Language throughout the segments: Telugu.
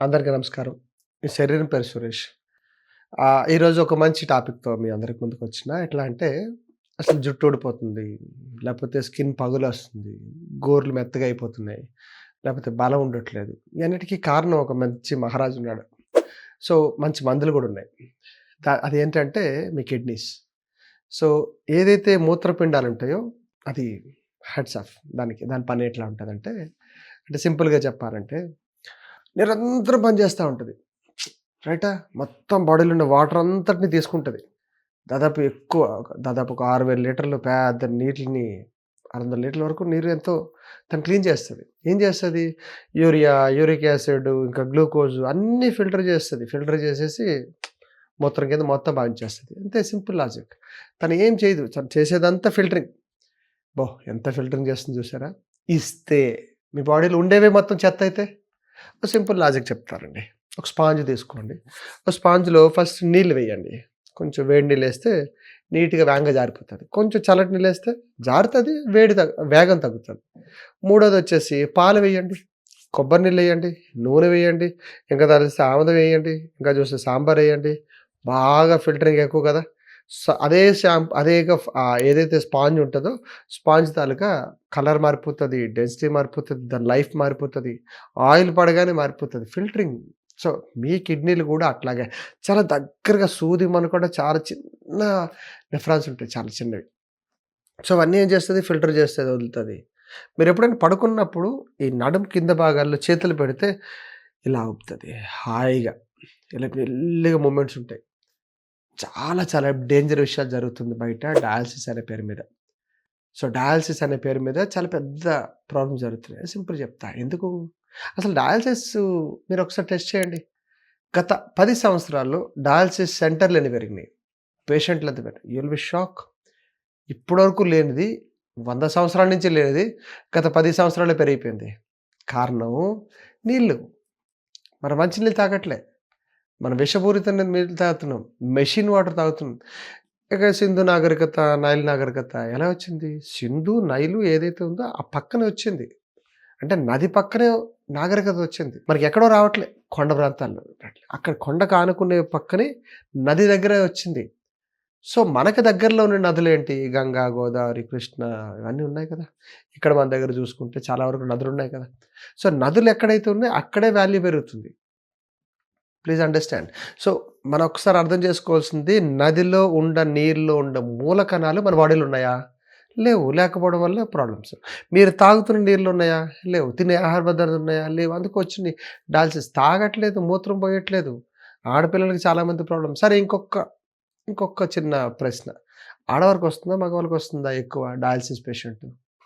అందరికీ నమస్కారం. మీ శరీరం పేరు సురేష్. ఈరోజు ఒక మంచి టాపిక్‌తో మీ అందరికి ముందుకు వచ్చిన. ఎట్లా అంటే అసలు జుట్టు ఊడిపోతుంది. లేకపోతే స్కిన్ పగులు వస్తుంది గోర్లు మెత్తగా అయిపోతున్నాయి. లేకపోతే బలం ఉండట్లేదు. ఇవన్నిటికి కారణం ఒక మంచి మహారాజు ఉన్నాడు. సో, మంచి మందులు కూడా ఉన్నాయి. అది ఏంటంటే మీ కిడ్నీస్. సో, ఏదైతే మూత్రపిండాలు ఉంటాయో అది హెడ్స్ ఆఫ్ దానికి. దాని పని ఎట్లా ఉంటుందంటే అంటే సింపుల్‌గా చెప్పాలంటే నిరంతరం పనిచేస్తూ ఉంటుంది రైటా? మొత్తం బాడీలో ఉన్న వాటర్ అంతటిని తీసుకుంటుంది దాదాపు ఎక్కువ దాదాపు ఒక ఆరు వేల లీటర్లు పెద్ద నీటిని 600 లీటర్ల వరకు నీరు ఎంతో తను క్లీన్ చేస్తుంది ఏం చేస్తుంది యూరియా, యూరిక్ యాసిడ్ ఇంకా గ్లూకోజ్ అన్నీ ఫిల్టర్ చేస్తుంది ఫిల్టర్ చేసేసి మూత్రం కింద మొత్తం పంపించేస్తది. అంతే సింపుల్ లాజిక్. తను ఏం చేయదు. తను చేసేదంతా ఫిల్టరింగ్. బో ఎంత ఫిల్టరింగ్ చేస్తుంది చూసారా? ఇస్తే మీ బాడీలో ఉండేవే మొత్తం చెత్త అయితే? ఒక సింపుల్ లాజిక్ చెప్తారండి ఒక స్పాంజ్ తీసుకోండి. ఒక స్పాంజ్‌లో ఫస్ట్ నీళ్ళు వేయండి. కొంచెం వేడి నీళ్ళు వేస్తే నీట్‌గా వేగంగా జారిపోతుంది కొంచెం చల్లటి నీళ్ళు వేస్తే జారుతుంది వేడి తగ్గ వేగం తగ్గుతుంది మూడోది వచ్చేసి పాలు వేయండి. కొబ్బరి నీళ్ళు వేయండి నూనె వేయండి. ఇంకా తెలిస్తే ఆముదం వేయండి. ఇంకా చూస్తే సాంబార్ వేయండి. బాగా ఫిల్టరింగ్ ఎక్కువ కదా! అదే షాంపూ అదే ఏదైతే స్పాంజ్ ఉంటుందో స్పాంజ్ తాలూకా కలర్ మారిపోతుంది డెన్సిటీ మారిపోతుంది దాని లైఫ్ మారిపోతుంది ఆయిల్ పడగానే మారిపోతుంది ఫిల్టరింగ్. సో, మీ కిడ్నీలు కూడా అట్లాగే చాలా దగ్గరగా సూది మనకుండా చాలా చిన్న డిఫరెన్స్ ఉంటాయి. చాలా చిన్నవి. సో, అవన్నీ ఏం చేస్తుంది ఫిల్టర్ చేస్తే వదులుతుంది మీరు ఎప్పుడైనా పడుకున్నప్పుడు ఈ నడుము కింద భాగాల్లో చేతులు పెడితే ఇలా అవుతుంది హాయిగా. ఇలా మెల్లిగా మూమెంట్స్ ఉంటాయి. చాలా చాలా డేంజర్ విషయాలు జరుగుతుంది బయట డయాలసిస్ అనే పేరు మీద. సో, డయాలసిస్ అనే పేరు మీద చాలా పెద్ద ప్రాబ్లం జరుగుతున్నాయి. సింపుల్ చెప్తా. ఎందుకు? అసలు డయాల్సిస్ మీరు ఒకసారి టెస్ట్ చేయండి. గత పది సంవత్సరాల్లో డయాలసిస్ సెంటర్‌లు ఎన్ని పెరిగినాయి? పేషెంట్‌లు అంత పెరిగి యుల్ బి షాక్. ఇప్పటివరకు లేనిది వంద సంవత్సరాల నుంచి లేనిది గత పది సంవత్సరాలు పెరిగిపోయింది. కారణం నీళ్ళు. మనం మంచినీళ్ళు తాగట్లే. మనం విషపూరితమైన నీళ్ళు తాగుతున్నాం. మెషిన్ వాటర్ తాగుతున్నాం. ఇక సింధు నాగరికత, నైల్ నాగరికత ఎలా వచ్చింది? సింధు, నైలు ఏదైతే ఉందో ఆ పక్కనే వచ్చింది. అంటే నది పక్కనే నాగరికత వచ్చింది. మనకి ఎక్కడో రావట్లే. కొండ ప్రాంతాల్లో. అక్కడ కొండకు ఆనుకునే పక్కనే నది దగ్గరే వచ్చింది. సో, మనకు దగ్గరలో ఉన్న ఏంటి గంగా, గోదావరి, కృష్ణ ఇవన్నీ ఉన్నాయి కదా! ఇక్కడ మన దగ్గర చూసుకుంటే చాలా వరకు నదులు ఉన్నాయి కదా! సో, నదులు ఎక్కడైతే ఉన్నాయో అక్కడే వాల్యూ పెరుగుతుంది. Please understand. సో, మనం ఒకసారి అర్థం చేసుకోవాల్సింది నదిలో ఉండ నీరులో ఉండ మూల కణాలు మన బాడీలో ఉన్నాయా? లేవు. లేకపోవడం వల్ల ప్రాబ్లమ్స్. మీరు తాగుతున్న నీళ్ళు ఉన్నాయా? లేవు. తినే ఆహార పదార్థాలు ఉన్నాయా? లేవు. అందుకు వచ్చింది డాల్సిస్ తాగట్లేదు. మూత్రం పోయట్లేదు. ఆడపిల్లలకి చాలామంది ప్రాబ్లమ్స్ సరే ఇంకొక ఇంకొక చిన్న ప్రశ్న. ఆడవారికి వస్తుందా? మగవాళ్ళకి వస్తుందా ఎక్కువ డయాలిసిస్ పేషెంట్?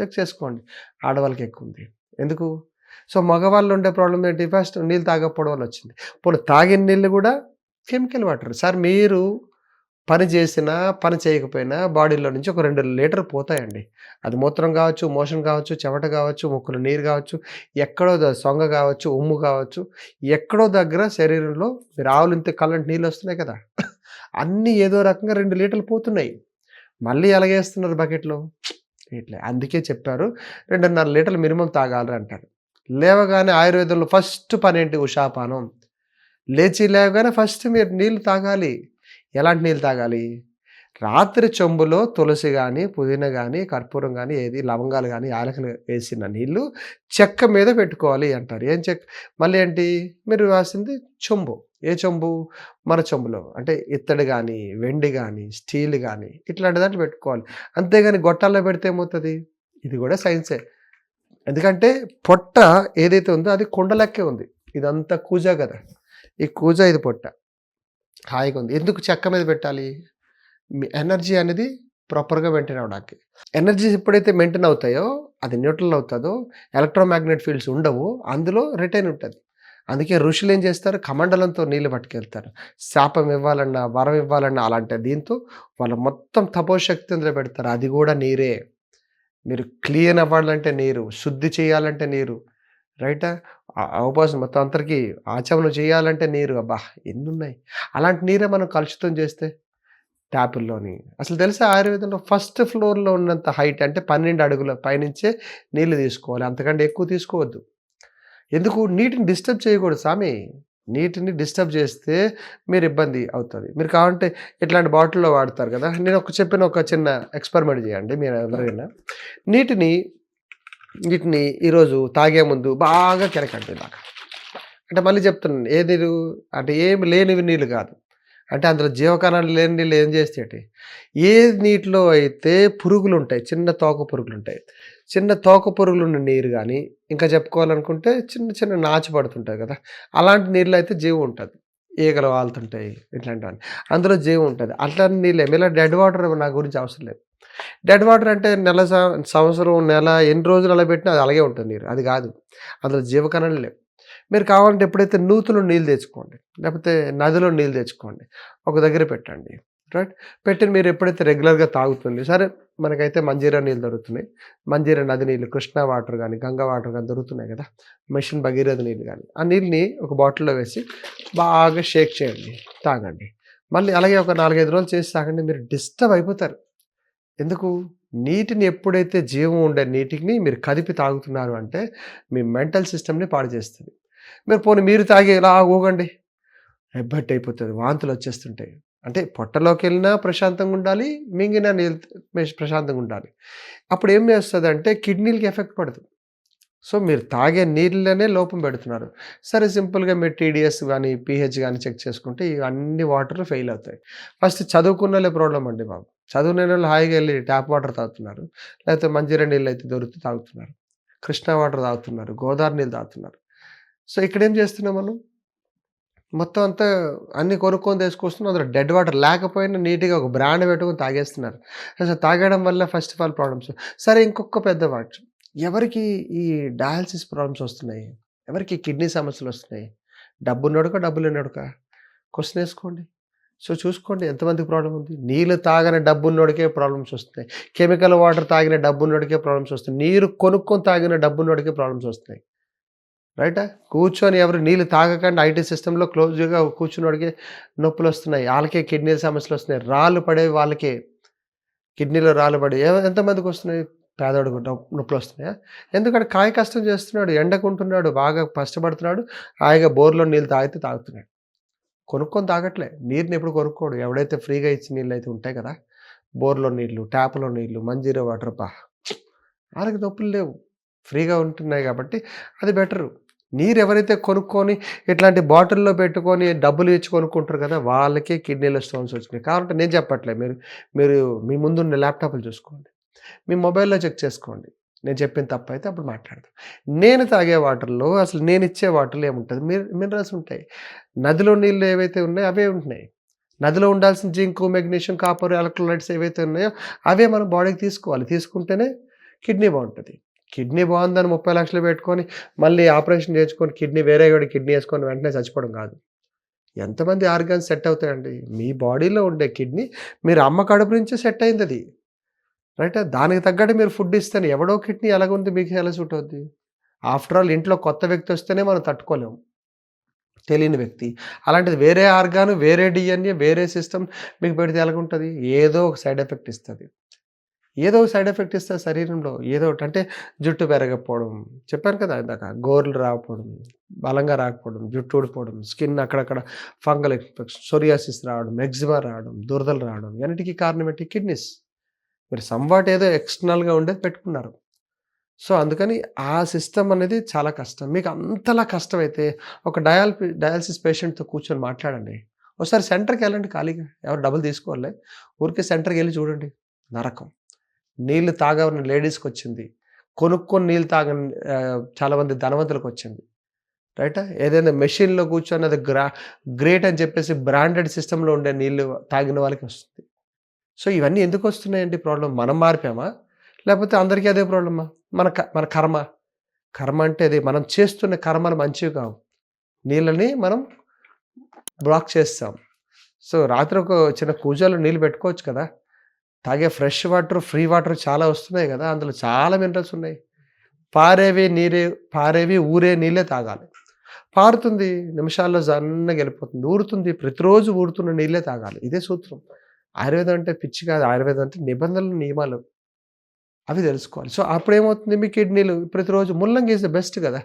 చెక్ చేసుకోండి. ఆడవాళ్ళకి ఎక్కువ ఉంది ఎందుకు? సో, మగవాళ్ళు ఉండే ప్రాబ్లమ్ ఏంటి? ఫస్ట్ నీళ్ళు తాగకపోవడం వల్ల వచ్చింది. పోనీ తాగిన నీళ్ళు కూడా కెమికల్ వాటర్. సార్ మీరు పని చేసినా, పని చేయకపోయినా బాడీలో నుంచి ఒక రెండు లీటర్లు పోతాయండి. అది మూత్రం కావచ్చు, మోషన్ కావచ్చు, చెమట కావచ్చు, ముక్కులు నీరు కావచ్చు, ఎక్కడో సొంగ కావచ్చు, ఉమ్ము కావచ్చు, ఎక్కడో దగ్గర శరీరంలో మీరు ఆవులింతే కళ్ళంటి నీళ్ళు వస్తున్నాయి కదా! అన్నీ ఏదో రకంగా రెండు లీటర్లు పోతున్నాయి. మళ్ళీ ఎలాగేస్తున్నారు బకెట్‌లో? ఇట్లే. అందుకే చెప్పారు 2.5 లీటర్లు మినిమం తాగాలి అంటారు. లేవగానే ఆయుర్వేదంలో ఫస్ట్ పని ఏంటి ఉషాపానం. లేచి లేవగానే ఫస్ట్ మీరు నీళ్ళు తాగాలి. ఎలాంటి నీళ్ళు తాగాలి? రాత్రి చెంబులో తులసి కానీ పుదీనా కానీ కర్పూరం కానీ ఏది లవంగాలు కానీ యాలకులు వేసిన నీళ్ళు చెక్క మీద పెట్టుకోవాలి అంటారు. ఏం చెక్క మళ్ళీ ఏంటి? మీరు రాసింది చెంబు. ఏ చెంబు? మన చెంబులో. అంటే ఇత్తడి కానీ వెండి కానీ స్టీల్ కానీ ఇట్లాంటి దాంట్లో పెట్టుకోవాలి. అంతేగాని గొట్టాల్లో పెడితే ఏమవుతుంది ఇది కూడా సైన్సే. ఎందుకంటే పొట్ట ఏదైతే ఉందో అది కుండ లెక్కే ఉంది. ఇదంతా కూజా కదా! ఈ కూజా ఇది పొట్ట. హాయిగా ఉంది. ఎందుకు చెక్క మీద పెట్టాలి? మీ ఎనర్జీ అనేది ప్రాపర్‌గా మెయింటైన్ అవ్వడానికి. ఎనర్జీస్ ఎప్పుడైతే మెయింటైన్ అవుతాయో అది న్యూట్రల్ అవుతుందో ఎలక్ట్రోమాగ్నెట్ ఫీల్డ్స్ ఉండవు. అందులో రిటైన్ ఉంటుంది అందుకే ఋషులు ఏం చేస్తారు? కమండలంతో నీళ్ళు పట్టుకెళ్తారు. శాపం ఇవ్వాలన్నా, వరం ఇవ్వాలన్నా అలాంటి దీంతో వాళ్ళు మొత్తం తపోశక్తి అందులో పెడతారు. అది కూడా నీరే. మీరు క్లీన్ అవ్వాలంటే నీరు. శుద్ధి చేయాలంటే నీరు. రైటా? అవకాశం మొత్తం అందరికీ ఆచమనం చేయాలంటే నీరు. అబ్బా! ఎన్నున్నాయి. అలాంటి నీరే మనం కలుషితం చేస్తే ట్యాపుల్లోని. అసలు తెలుసా ఆయుర్వేదంలో ఫస్ట్ ఫ్లోర్‌లో ఉన్నంత హైట్ అంటే 12 అడుగుల పైనుంచే నీళ్ళు తీసుకోవాలి. అంతకంటే ఎక్కువ తీసుకోవద్దు. ఎందుకు నీటిని డిస్టర్బ్ చేయకూడదు స్వామి నీటిని డిస్టర్బ్ చేస్తే మీరు ఇబ్బంది అవుతుంది. మీరు కావాలంటే ఇట్లాంటి బాటిల్లో వాడతారు కదా. నేను ఒక చెప్పిన ఒక చిన్న ఎక్స్పెరిమెంట్ చేయండి మీరు ఎవరైనా. నీటిని వీటిని ఈరోజు తాగే ముందు బాగా కెరకండి దాకా అంటే మళ్ళీ చెప్తున్నాను ఏ నీరు అంటే ఏమి లేనివి నీళ్ళు కాదు. అంటే అందులో జీవకణాలు లేని నీళ్ళు ఏం చేస్తాయి ఏ నీటిలో అయితే పురుగులు ఉంటాయి చిన్న తోక పురుగులు ఉంటాయి చిన్న తోక పురుగులు ఉన్న నీరు కానీ ఇంకా చెప్పుకోవాలనుకుంటే చిన్న చిన్న నాచు పడుతుంటాయి కదా. అలాంటి నీళ్ళు అయితే జీవం ఉంటుంది. ఈగలు వాళ్తుంటాయి ఇట్లాంటివన్నీ. అందులో జీవం ఉంటుంది. అట్లాంటి నీళ్ళు ఇలా డెడ్ వాటర్ నా గురించి అవసరం లేదు. డెడ్ వాటర్ అంటే నెల సంవత్సరం నెల ఎన్ని రోజులు అలా పెట్టినా అది అలాగే ఉంటుంది నీరు. అది కాదు. అందులో జీవకణాలు లేవు. మీరు కావాలంటే ఎప్పుడైతే నూతులో నీళ్ళు తెచ్చుకోండి లేకపోతే నదిలో నీళ్ళు తెచ్చుకోండి ఒక దగ్గర పెట్టండి. రైట్ పెట్టి మీరు ఎప్పుడైతే రెగ్యులర్గా తాగుతుంది సరే మనకైతే మంజీరా నీళ్ళు దొరుకుతున్నాయి. మంజీరా నది నీళ్ళు కృష్ణా వాటర్ కానీ గంగా వాటర్ కానీ దొరుకుతున్నాయి కదా? మిషన్ భగీరథ నీళ్ళు కానీ ఆ నీళ్ళని ఒక బాటిల్లో వేసి బాగా షేక్ చేయండి తాగండి. మళ్ళీ అలాగే ఒక నాలుగైదు రోజులు చేసి తాగండి మీరు డిస్టర్బ్ అయిపోతారు. ఎందుకు? నీటిని ఎప్పుడైతే జీవం ఉండే నీటిని మీరు కదిపి తాగుతున్నారు అంటే మీ మెంటల్ సిస్టమ్ని పాడు చేస్తుంది. మీరు పోనీ మీరు తాగి ఇలా ఊగండి ఎబ్బట్ అయిపోతుంది వాంతులు వచ్చేస్తుంటాయి. అంటే పొట్టలోకి వెళ్ళినా ప్రశాంతంగా ఉండాలి మింగిన నీళ్ళు ప్రశాంతంగా ఉండాలి. అప్పుడు ఏం చేస్తుంది అంటే కిడ్నీలకి ఎఫెక్ట్ పడుతుంది సో మీరు తాగే నీళ్ళనే లోపం పెడుతున్నారు. సరే సింపుల్గా మీరు టీడీఎస్ కానీ పీహెచ్ కానీ చెక్ చేసుకుంటే అన్ని వాటర్లు ఫెయిల్ అవుతాయి. ఫస్ట్ చదువుకున్నలే ప్రాబ్లం అండి బాబు. చదువునే వాళ్ళు హాయిగా వెళ్ళి ట్యాప్ వాటర్ తాగుతున్నారు. లేకపోతే మంజీరా నీళ్ళు అయితే దొరికి తాగుతున్నారు. కృష్ణా వాటర్ తాగుతున్నారు. గోదావరి నీళ్ళు తాగుతున్నారు. సో ఇక్కడ ఏం చేస్తున్నాం మనం? మొత్తం అంతా అన్ని కొనుక్కొని తీసుకొస్తున్నాం అందులో డెడ్ వాటర్ లేకపోయినా నీట్గా ఒక బ్రాండ్ పెట్టుకొని తాగేస్తున్నారు. అసలు తాగడం వల్ల ఫస్ట్ ఆఫ్ ఆల్ ప్రాబ్లమ్స్ సరే ఇంకొక పెద్ద వాటి ఎవరికి ఈ డయాలసిస్ ప్రాబ్లమ్స్ వస్తున్నాయి? ఎవరికి కిడ్నీ సమస్యలు వస్తున్నాయి? డబ్బు నడుక డబ్బులు నడుక క్వశ్చన్ వేసుకోండి. సో చూసుకోండి ఎంతమందికి ప్రాబ్లం ఉంది? నీళ్ళు తాగిన డబ్బున్నోడికే ప్రాబ్లమ్స్ వస్తున్నాయి. కెమికల్ వాటర్ తాగిన డబ్బున్నోడికే ప్రాబ్లమ్స్ వస్తాయి నీరు కొనుక్కొని తాగిన డబ్బున్నోడికే ప్రాబ్లమ్స్ వస్తున్నాయి. రైటా? కూర్చొని ఎవరు నీళ్ళు తాగకుండా ఐటీ సిస్టంలో క్లోజ్గా కూర్చున్నోడికి నొప్పులు వస్తున్నాయి వాళ్ళకే కిడ్నీల సమస్యలు వస్తున్నాయి రాళ్ళు పడే వాళ్ళకే. కిడ్నీలో రాళ్ళు పడే ఎంతమందికి వస్తున్నాయి? పేదవాడు నొప్పులు వస్తున్నాయా ఎందుకంటే కాయ కష్టం చేస్తున్నాడు ఎండకుంటున్నాడు బాగా కష్టపడుతున్నాడు హాయిగా బోర్లో నీళ్ళు తాగితే తాగుతున్నాడు. కొనుక్కొని తాగట్లే నీరుని ఎప్పుడు కొనుక్కోడు. ఎవడైతే ఫ్రీగా ఇచ్చిన నీళ్ళు అయితే ఉంటాయి కదా బోర్లో నీళ్ళు ట్యాప్లో నీళ్ళు మంజీరా వాటర్ పా. వాళ్ళకి నొప్పులు లేవు. ఫ్రీగా ఉంటున్నాయి కాబట్టి అది బెటరు. నీరు ఎవరైతే కొనుక్కొని ఇట్లాంటి బాటిల్లో పెట్టుకొని డబ్బులు ఇచ్చి కొనుక్కుంటారు కదా వాళ్ళకే కిడ్నీలో స్టోన్స్ వచ్చినాయి. కాబట్టి నేను చెప్పట్లేదు మీరు మీరు మీ ముందున్న ల్యాప్టాప్లు చూసుకోండి. మీ మొబైల్లో చెక్ చేసుకోండి. నేను చెప్పిన తప్పు అయితే అప్పుడు మాట్లాడదాం. నేను తాగే వాటర్లో అసలు నేను ఇచ్చే వాటర్లో ఏముంటుంది మినరల్స్ ఉంటాయి. నదిలో నీళ్ళు ఏవైతే ఉన్నాయో అవే ఉంటున్నాయి. నదిలో ఉండాల్సిన జింకు మెగ్నీషియం కాపర్ ఎలక్ట్రోలైట్స్ ఏవైతే ఉన్నాయో అవే మనం బాడీకి తీసుకోవాలి. తీసుకుంటేనే కిడ్నీ బాగుంటుంది. కిడ్నీ బాగుందని ముప్పై లక్షలు పెట్టుకొని మళ్ళీ ఆపరేషన్ చేసుకొని కిడ్నీ వేరే కూడా కిడ్నీ వేసుకొని వెంటనే చచ్చిపోవడం కాదు. ఎంతమంది ఆర్గాన్స్ సెట్ అవుతాయండి? మీ బాడీలో ఉండే కిడ్నీ మీరు అమ్మ కడుపు నుంచే సెట్ అయింది అది రైట్? దానికి తగ్గట్టు మీరు ఫుడ్ ఇస్తేనే ఎవడో కిడ్నీ ఎలాగుంది మీకు ఎలా సూట్ అవుద్ది? ఆఫ్టర్ ఆల్ ఇంట్లో కొత్త వ్యక్తి వస్తేనే మనం తట్టుకోలేము తెలియని వ్యక్తి. అలాంటిది వేరే ఆర్గాను వేరే డిఎన్ఏ వేరే సిస్టమ్ మీకు పెడితే ఎలాగుంటుంది? ఏదో ఒక సైడ్ ఎఫెక్ట్ ఇస్తుంది. ఏదో ఒక సైడ్ ఎఫెక్ట్ ఇస్తే శరీరంలో ఏదో ఒకటి అంటే జుట్టు పెరగకపోవడం. చెప్పాను కదా ఇందాక గోర్లు రాకపోవడం బలంగా రాకపోవడం జుట్టు ఊడిపోవడం స్కిన్ అక్కడక్కడ ఫంగల్ ఇన్ఫెక్షన్ సోరియాసిస్ రావడం ఎగ్జిమా రావడం దురదలు రావడం ఇవన్నిటికీ కారణం ఏంటి? కిడ్నీస్. మీరు సంవాట్ ఏదో ఎక్స్టర్నల్గా ఉండేది పెట్టుకున్నారు. సో అందుకని ఆ సిస్టమ్ అనేది చాలా కష్టం. మీకు అంతలా కష్టమైతే ఒక డయాల్ డయాలసిస్ పేషెంట్తో కూర్చొని మాట్లాడండి. ఒకసారి సెంటర్కి వెళ్ళండి ఖాళీగా. ఎవరు డబ్బులు తీసుకోవాలి? ఊరికే సెంటర్కి వెళ్ళి చూడండి. నరకం. నీళ్ళు తాగని లేడీస్కి వచ్చింది కొనుక్కొని నీళ్ళు తాగని చాలామంది ధనవంతులకు వచ్చింది రైట్? ఏదైనా మెషిన్లో కూర్చొని అది గ్రా గ్రేట్ అని చెప్పేసి బ్రాండెడ్ సిస్టంలో ఉండే నీళ్ళు తాగిన వాళ్ళకి వస్తుంది. సో ఇవన్నీ ఎందుకు వస్తున్నాయండి ప్రాబ్లం మనం మారిపోయామా? లేకపోతే అందరికీ అదే ప్రాబ్లమా? మన మన కర్మ. కర్మ అంటే అది మనం చేస్తున్న కర్మలు మంచివి కావు. నీళ్ళని మనం బ్లాక్ చేస్తాం. సో రాత్రి ఒక చిన్న కూజాలో నీళ్ళు పెట్టుకోవచ్చు కదా? తాగే ఫ్రెష్ వాటర్ ఫ్రీ వాటర్ చాలా వస్తున్నాయి కదా అందులో చాలా మినరల్స్ ఉన్నాయి. పారేవి నీరే పారేవి ఊరే నీళ్ళే తాగాలి. పారుతుంది నిమిషాల్లో జన్నగా వెళ్ళిపోతుంది. ఊరుతుంది ప్రతిరోజు ఊరుతున్న నీళ్ళే తాగాలి. ఇదే సూత్రం. ఆయుర్వేదం అంటే పిచ్చి కాదు. ఆయుర్వేదం అంటే నిబంధనలు నియమాలు. అవి తెలుసుకోవాలి. సో అప్పుడు ఏమవుతుంది మీ కిడ్నీలు? ప్రతిరోజు ముల్లంగి ఈజ్ ద బెస్ట్ కదా.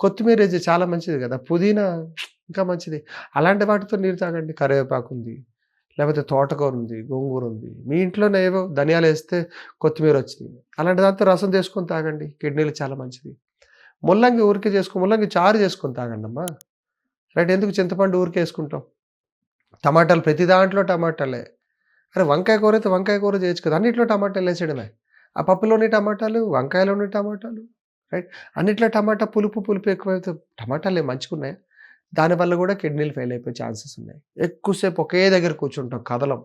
కొత్తిమీర ఏసి చాలా మంచిది కదా! పుదీనా ఇంకా మంచిది. అలాంటి వాటితో నీరు తాగండి. కరివేపాకు ఉంది. లేకపోతే తోటకూర ఉంది. గోంగూర ఉంది. మీ ఇంట్లోనే ఏవో ధనియాలు వేస్తే కొత్తిమీర వచ్చింది. అలాంటి దాంతో రసం చేసుకొని తాగండి. కిడ్నీలు చాలా మంచిది. ముల్లంగి ఊరికే చేసుకో ముల్లంగి చారు చేసుకొని తాగండి అమ్మా రైట్. ఎందుకు చింతపండు ఊరికే వేసుకుంటాం టమాటాలు ప్రతి దాంట్లో టమాటాలే. అరే వంకాయ కూర అయితే వంకాయ కూర చేయొచ్చు కదా! అన్నిట్లో టమాటాలేసేయడమే. ఆ పప్పులోని టమాటాలు, వంకాయలోని టమాటాలు రైట్. అన్నిట్లో టమాటా పులుపు, పులుపు ఎక్కువైతే టమాటాలేం మంచిగున్నాయా? దానివల్ల కూడా కిడ్నీలు ఫెయిల్ అయిపోయే ఛాన్సెస్ ఉన్నాయి. ఎక్కువసేపు ఒకే దగ్గర కూర్చుంటాం. కదలం.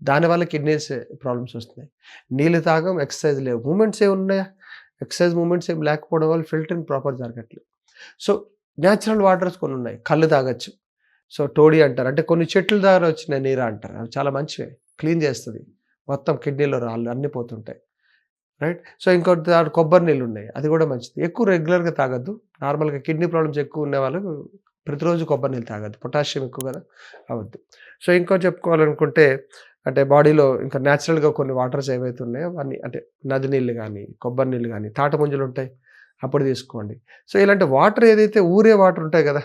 దానివల్ల కిడ్నీస్ ప్రాబ్లమ్స్ వస్తున్నాయి. నీళ్ళు తాగం, ఎక్సర్సైజ్ లేవు. మూవ్‌మెంట్స్ ఏమున్నాయా? ఎక్సర్సైజ్ మూమెంట్స్ ఏం లేకపోవడం వల్ల ఫిల్టరింగ్ ప్రాపర్ జరగట్లేదు. సో, న్యాచురల్ వాటర్స్ కొన్ని ఉన్నాయి కళ్ళు తాగొచ్చు. సో, టోడీ అంటారు. అంటే కొన్ని చెట్ల దగ్గర వచ్చిన నీరా అంటారు. అవి చాలా మంచివే. క్లీన్ చేస్తుంది మొత్తం కిడ్నీలో రాళ్ళు అన్నీ పోతుంటాయి. రైట్. సో, ఇంకోటి కొబ్బరి నీళ్ళు ఉన్నాయి అది కూడా మంచిది. ఎక్కువ రెగ్యులర్‌గా తాగద్దు నార్మల్‌గా కిడ్నీ ప్రాబ్లమ్స్ ఎక్కువ ఉన్నవాళ్ళు ప్రతిరోజు కొబ్బరి నీళ్ళు తాగద్దు పొటాషియం ఎక్కువ కదా! అవ్వద్దు. సో, ఇంకో చెప్పుకోవాలనుకుంటే అంటే బాడీలో ఇంకా న్యాచురల్‌గా కొన్ని వాటర్స్ ఏవైతే ఉన్నాయో అవన్నీ అంటే నది నీళ్ళు కానీ కొబ్బరి నీళ్ళు కానీ గానీ, తాటిముంజలుంటాయి. అప్పుడు తీసుకోండి. సో, ఇలాంటి వాటర్ ఏదైతే ఊరే వాటర్ ఉంటాయి కదా!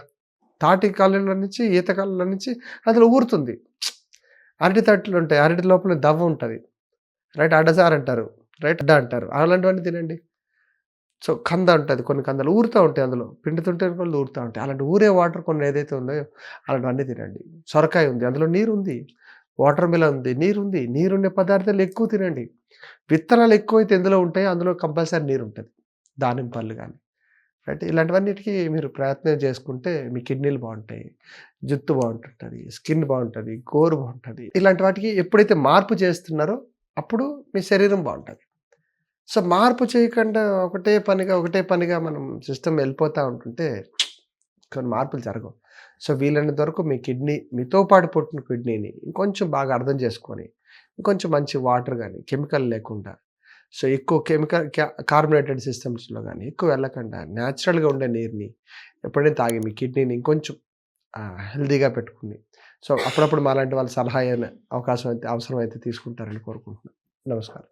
తాటి కాలంలో నుంచి, ఈత కాలంలో నుంచి అందులో ఊరుతుంది. అరటి తట్లు ఉంటాయి. అరటి లోపల దవ్వ ఉంటుంది రైట్. అడసార్ అంటారు. రైట్. అడ్డ అంటారు. అలాంటివన్నీ తినండి. సో, కంద ఉంటుంది కొన్ని కందలు ఊరుతూ ఉంటాయి అందులో. పిండుతుంటే వాళ్ళు ఊరుతూ ఉంటాయి. అలాంటి ఊరే వాటర్ కొన్ని ఏదైతే ఉన్నాయో అలాంటివన్నీ తినండి. సొరకాయ ఉంది. అందులో నీరుంది. వాటర్ మిలన్ ఉంది. నీరుంది. నీరుండే పదార్థాలు ఎక్కువ తినండి. విత్తనాలు ఎక్కువైతే ఎందులో ఉంటాయో అందులో కంపల్సరీ నీరుంటది. దానిమ్మ పళ్ళు కానీ రైట్. ఇలాంటివన్నిటికీ మీరు ప్రయత్నం చేసుకుంటే మీ కిడ్నీలు బాగుంటాయి జుట్టు బాగుంటుంటుంది స్కిన్ బాగుంటుంది గోరు బాగుంటుంది ఇలాంటి వాటికి ఎప్పుడైతే మార్పు చేస్తున్నారో అప్పుడు మీ శరీరం బాగుంటుంది సో, మార్పు చేయకుండా ఒకటే పనిగా, ఒకటే పనిగా మనం సిస్టమ్ వెళ్ళిపోతూ ఉంటుంటే కొన్ని మార్పులు జరగవు. సో, వీలైనంత వరకు మీ కిడ్నీ మీతో పాటు పుట్టిన కిడ్నీని ఇంకొంచెం బాగా అర్థం చేసుకొని, ఇంకొంచెం మంచి వాటర్ కానీ కెమికల్ లేకుండా సో, ఎక్కువ కెమికల్ క్యా కార్బోనేటెడ్ సిస్టమ్స్‌లో కానీ ఎక్కువ వెళ్ళకుండా న్యాచురల్‌గా ఉండే నీరుని ఎప్పుడైనా తాగి మీ కిడ్నీని ఇంకొంచెం హెల్దీగా పెట్టుకుని సో, అప్పుడప్పుడు మాలాంటి వాళ్ళ సలహా అయిన అవకాశం అయితే అవసరమైతే తీసుకుంటారని కోరుకుంటున్నాను. నమస్కారం.